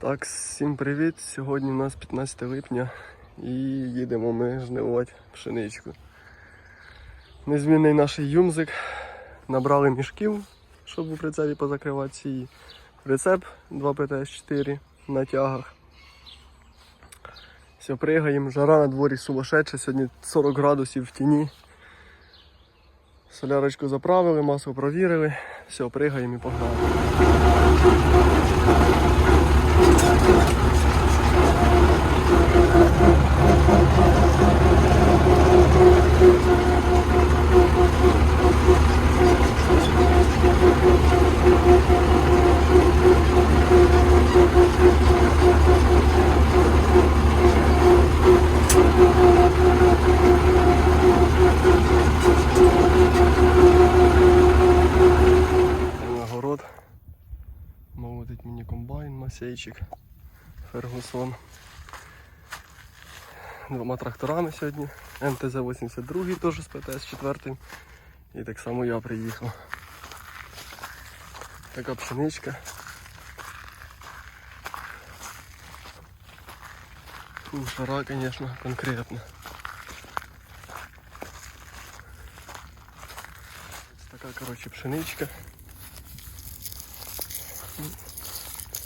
Так, всім привіт! Сьогодні у нас 15 липня і їдемо ми жнивувати пшеничку. Незмінний наш юмзик. Набрали мішків, щоб у прицепі позакривати ці. Прицеп 2 ПТС-4 на тягах. Все, пригаємо, жара на дворі сумасшедша, сьогодні 40 градусів в тіні. Солярочку заправили, масло провірили. Все, пригаємо і погнали. на город. Молотить мені масейчик, Фергусон. Двома тракторами сьогодні. МТЗ-82 теж з ПТС 4. І так само я приїхав. Така пшеничка. Жара, звісно, конкретна. Ось така, коротше, пшеничка.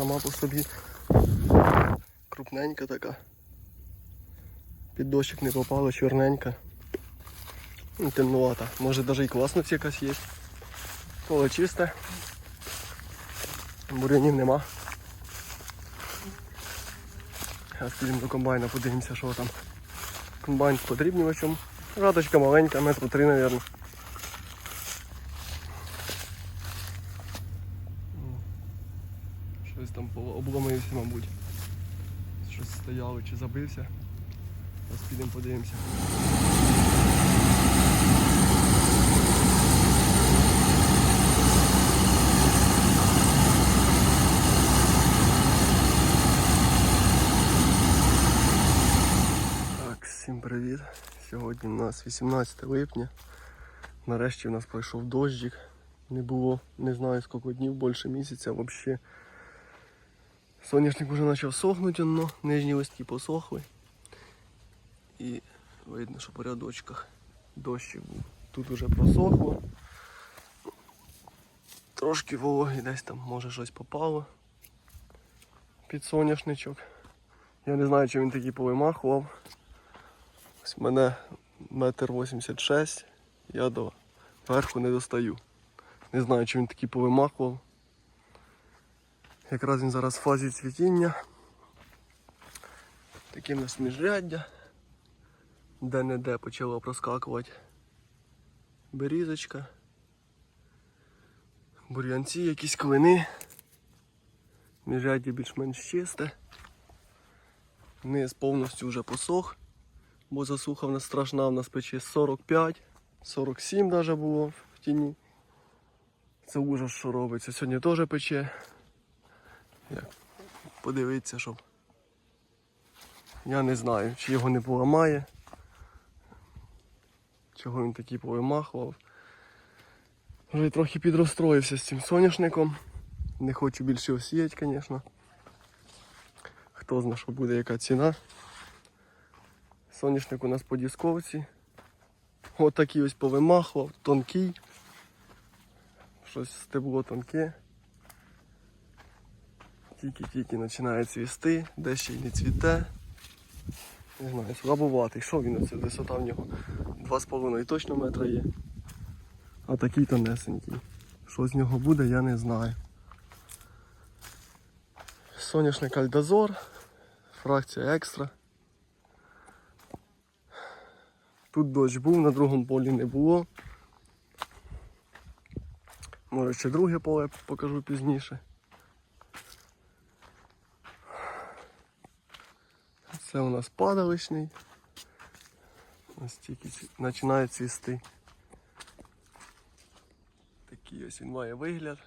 Сама по собі крупненька така. Під дощик не попало, чорненька. Ну, Темнувата. Може навіть і класниць якась є. Поле чисте. Бурянів нема. Зараз підемо до комбайна, подивимося, що там. Комбайн з подрібнювачем. Радочка маленька, метру три, мабуть. Щось там поло- обломився, мабуть. Щось стояло чи забився. Зараз підемо подивимося. Так, всім привіт. Сьогодні у нас 18 липня. Нарешті у нас пройшов дощик. Не було, не знаю скільки днів, більше місяця взагалі. Соняшник вже почав сохнути, но нижні листки посохли. І видно, що по рядочках дощик був. Тут вже просохло. Трошки вологи десь там, може щось попало під соняшничок. Я не знаю, чи він такий повимахував. Ось мене метр вісімдесят шесть, я до верху не достаю. Не знаю, чи він такий повимахував. Якраз він зараз в фазі цвітіння. Таке в нас міжряддя. Де-не-де почало проскакувати берізочка. Бур'янці, якісь клини. Міжряддя більш-менш чисте. Низ повністю вже посох, бо засуха в нас страшна, в нас пече 45, 47 навіть було в тіні. Це ужас, що робиться. Сьогодні теж пече. Як подивитися, щоб. Я не знаю, чи його не поламає. Чого він такий повимахував. Вже трохи підрозстроївся з цим соняшником. Не хочу більше осіяти, звісно. Хто знає, що буде, яка ціна. Соняшник у нас по дісковці. Ось такий ось повимахував, тонкий. Щось стебло тонке. Тільки-тільки починає цвісти, де ще й не цвіте. Не знаю, слабуватий. Що він оце? Висота в нього 2,5 точно метра є. А такий тонесенький. Що з нього буде, я не знаю. Соняшник Альдазор, фракція екстра. Тут дощ був, на другому полі не було. Може ще друге поле покажу пізніше. Це у нас падалищний. Ось тільки починає цвісти. Такий ось він має вигляд.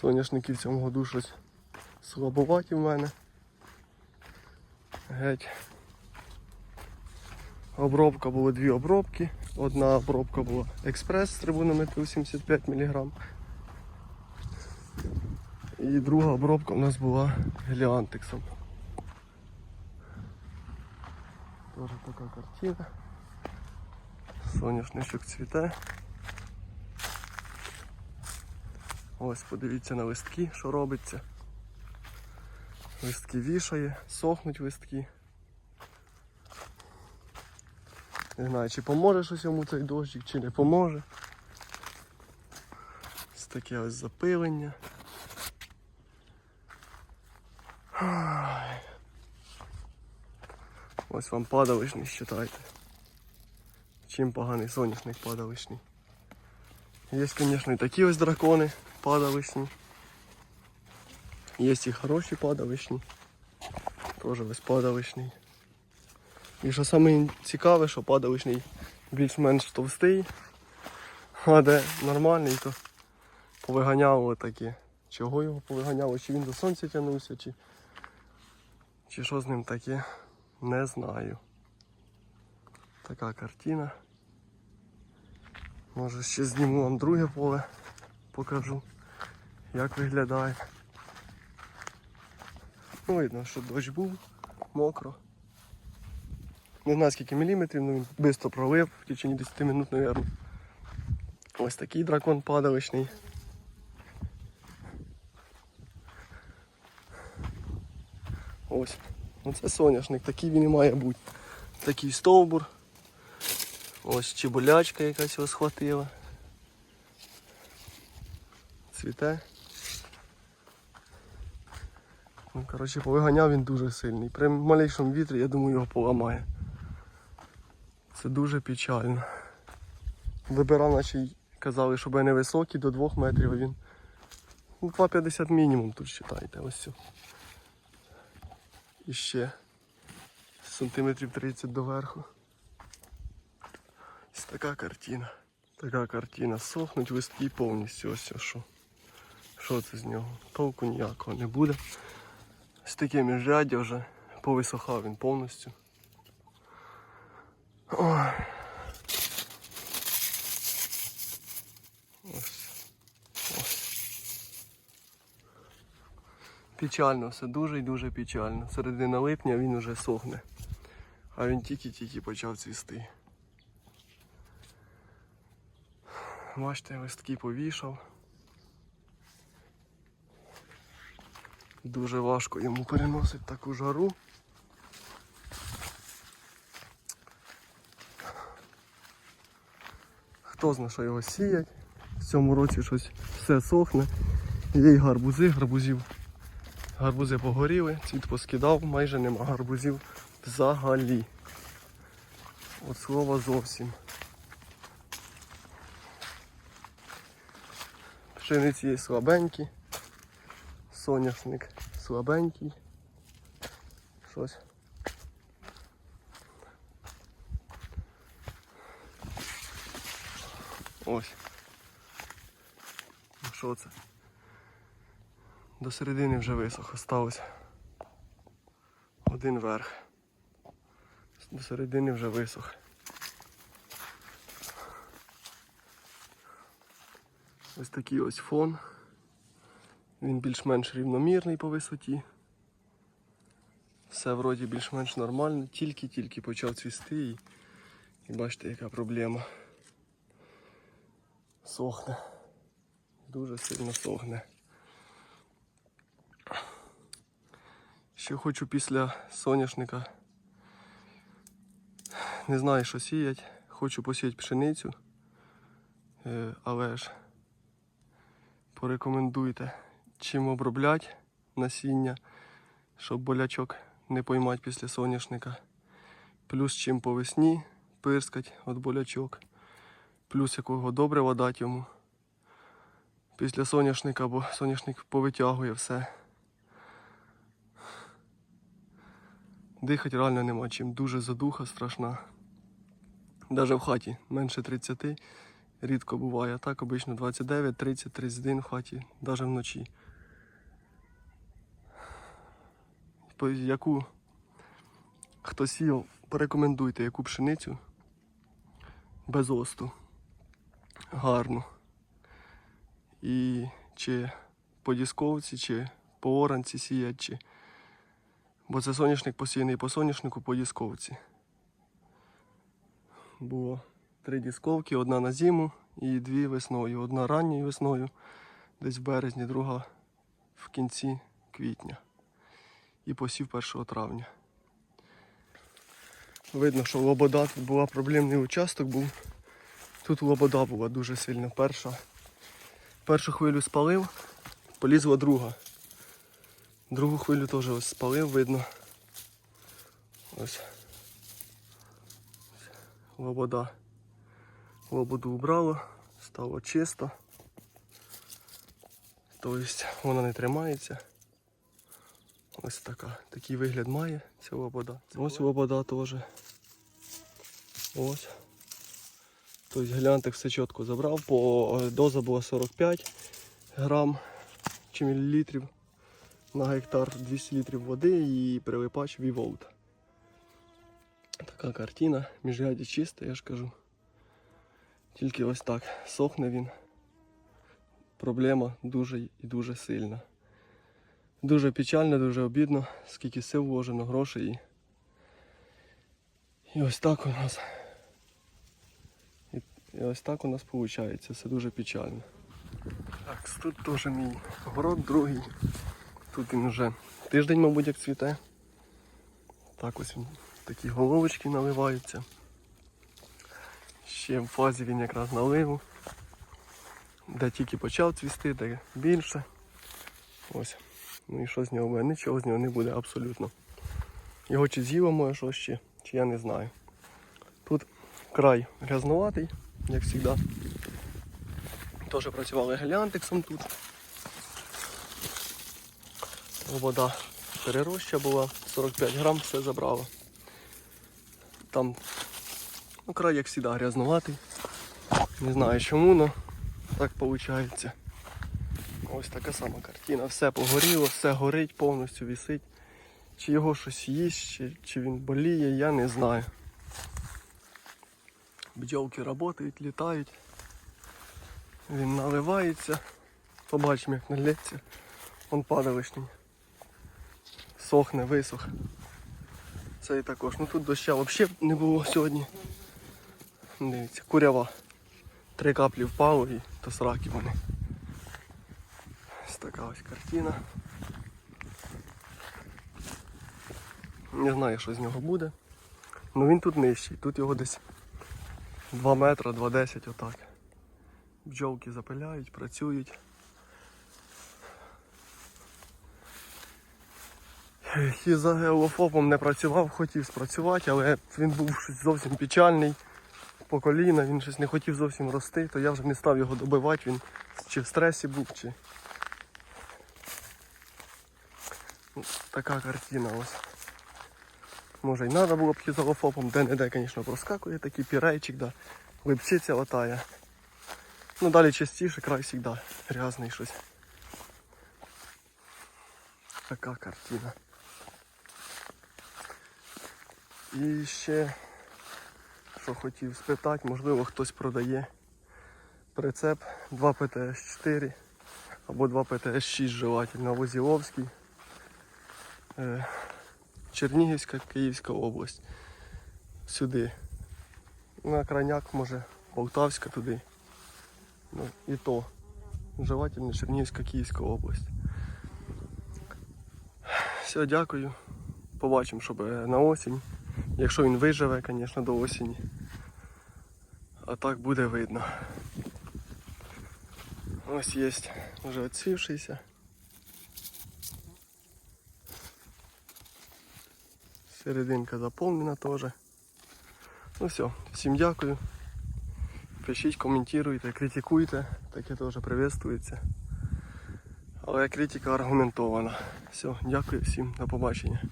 Соняшники в цьому году щось слабоваті в мене. Геть. Обробка було дві обробки. Одна обробка була експрес з трибунометру 75 мг. І друга обробка у нас була геліантексом. Теж така картина. Соняшничок цвіте. Ось подивіться на листки, що робиться. Листки вішає, сохнуть листки. Не знаю, чи поможе щось йому цей дощик, чи не поможе. Ось таке ось запилення. Ось вам падалишний, считайте. Чим поганий соняшник падалишний. Є, звісно, і такі ось дракони падалишні. Є і хороші падалишні. Теж ось падалишний. І що саме цікаве, що падалишний більш-менш товстий, а де нормальний, то повиганяло таке. Чого його повиганяло? Чи він до сонця тягнувся, чи, чи що з ним таке, не знаю. Така картина. Може ще зніму вам друге поле, покажу, як виглядає. Ну, видно, що дощ був, мокро. Не знаю скільки міліметрів, але він швидко пролив в течение 10 минут, мабуть. Ось такий дракон падалищний. Ось. Оце соняшник, такий він і має бути. Такий стовбур. Ось чебулячка якась його схватила. Цвіте. Ну, коротше, повиганяв він дуже сильний. При малейшому вітрі, я думаю, його поламає. Це дуже печально. Вибирав, наче казали, щоб не високий, до 2 метрів, він ну, 2,50 мінімум тут читайте, ось. І ще сантиметрів 30 доверху. Ось така картина. Така картина. Сохнуть листки повністю. Ось що. Що це з нього? Толку ніякого не буде. Ось таке міжряддя вже повисохав він повністю. Ой. Печально все, дуже і дуже печально. Середина липня він уже сохне. А він тільки-тільки почав цвісти. Бачите, листки повішав. Дуже важко йому переносить таку жару. Хто знає, що його сіять. В цьому році щось все сохне. Є й гарбузи, гарбузів. Гарбузи погоріли, цвіт поскидав, майже нема гарбузів взагалі. От слова зовсім. Пшениці є слабенькі. Соняшник слабенький. Щось. Ось. Ну що це? До середини вже висох осталось. Один верх. До середини вже висох. Ось такий ось фон. Він більш-менш рівномірний по висоті. Все вроді більш-менш нормально, тільки-тільки почав цвісти і, і бачите, яка проблема. Сохне. Дуже сильно сохне. Ще хочу після соняшника. Не знаю, що сіять. Хочу посіяти пшеницю. Е, Але ж порекомендуйте, чим обробляти насіння, щоб болячок не поймати після соняшника. Плюс чим по весні пирскать від болячок. Плюс якого добрива дати йому після соняшника, бо соняшник повитягує все. Дихати реально нема чим. Дуже задуха страшна. Навіть в хаті менше 30 рідко буває. Так обично 29, 30, 31 в хаті, навіть вночі. Яку хто сіяв порекомендуйте, яку пшеницю без осту. Гарну. І чи по дісковці, чи по оранці сіять, чи. Бо це соняшник посіяний по соняшнику по дісковці. Було три дісковки, одна на зиму і дві весною. Одна ранньою весною, десь в березні, друга в кінці квітня. І посів 1 травня. Видно, що Лобода тут була проблемний участок був. Тут Лобода була дуже сильна. Перша. Першу хвилю спалив, полізла друга. Другу хвилю теж ось спалив, видно. Ось. Лобода. Лободу убрало, стало чисто. Тобто вона не тримається. Ось така. Такий вигляд має ця лобода. Ось лобода теж. Ось. Тобто гляньте, все чітко забрав. По е, доза була 45 грам чи мілілітрів на гектар 200 літрів води і прилипач Віволт. Така картина, міжряді чисте, я ж кажу. Тільки ось так сохне він. Проблема дуже і дуже сильна. Дуже печально, дуже обідно, скільки сил вложено, грошей. І ось так у нас. І, ось так у нас виходить. Це дуже печально. Так, тут теж мій город другий. Тут він вже тиждень, мабуть, як цвіте. Так ось він, такі головочки наливаються. Ще в фазі він якраз наливу. Де тільки почав цвісти, де більше. Ось. Ну і що з нього буде? Нічого з нього не буде абсолютно. Його чи з'їло моє що ще, чи я не знаю. Тут край грязнуватий, як завжди. Теж працювали геліантексом тут. Вода перероща була, 45 грам все забрало. Там ну, край, як завжди, грязнуватий. Не знаю чому, але так виходить. Ось така сама картина. Все погоріло, все горить, повністю вісить. Чи його щось їсть, чи, чи він боліє, я не знаю. Бджолки працюють, літають. Він наливається. Побачимо, як налється. Вон падалишній. Сохне, висох. Це і також. Ну тут доща взагалі не було сьогодні. Дивіться, курява. Три каплі впало і то сраки вони. Ось така ось картина. Не знаю, що з нього буде. Ну він тут нижчий. Тут його десь 2 метри, 2,10 отак. Бджолки запиляють, працюють. І за геолофопом не працював, хотів спрацювати, але він був щось зовсім печальний по коліна, він щось не хотів зовсім рости, то я вже не став його добивати, він чи в стресі був, чи. Ну, Така картина ось. Може й треба було б хізолофопом, де-не-де, звісно, проскакує такий пірейчик, да. липчиця латає. Ну далі частіше, край завжди грязний щось. Така картина. І ще, що хотів спитати, можливо хтось продає прицеп 2 ПТС-4 або 2 ПТС-6 желательно, Возіловський, е, Чернігівська, Київська область. Сюди. На крайняк, може, Полтавська туди. Ну, і то. Желательно Чернігівська, Київська область. Все, дякую. Побачимо, щоб е, на осінь. Якщо він виживе, звісно, до осені. А так буде видно. Ось є вже відсвівшийся. Серединка заповнена теж. Ну все, всім дякую. Пишіть, коментуйте, критикуйте, таке теж приветствується. Але критика аргументована. Все, дякую всім, до побачення.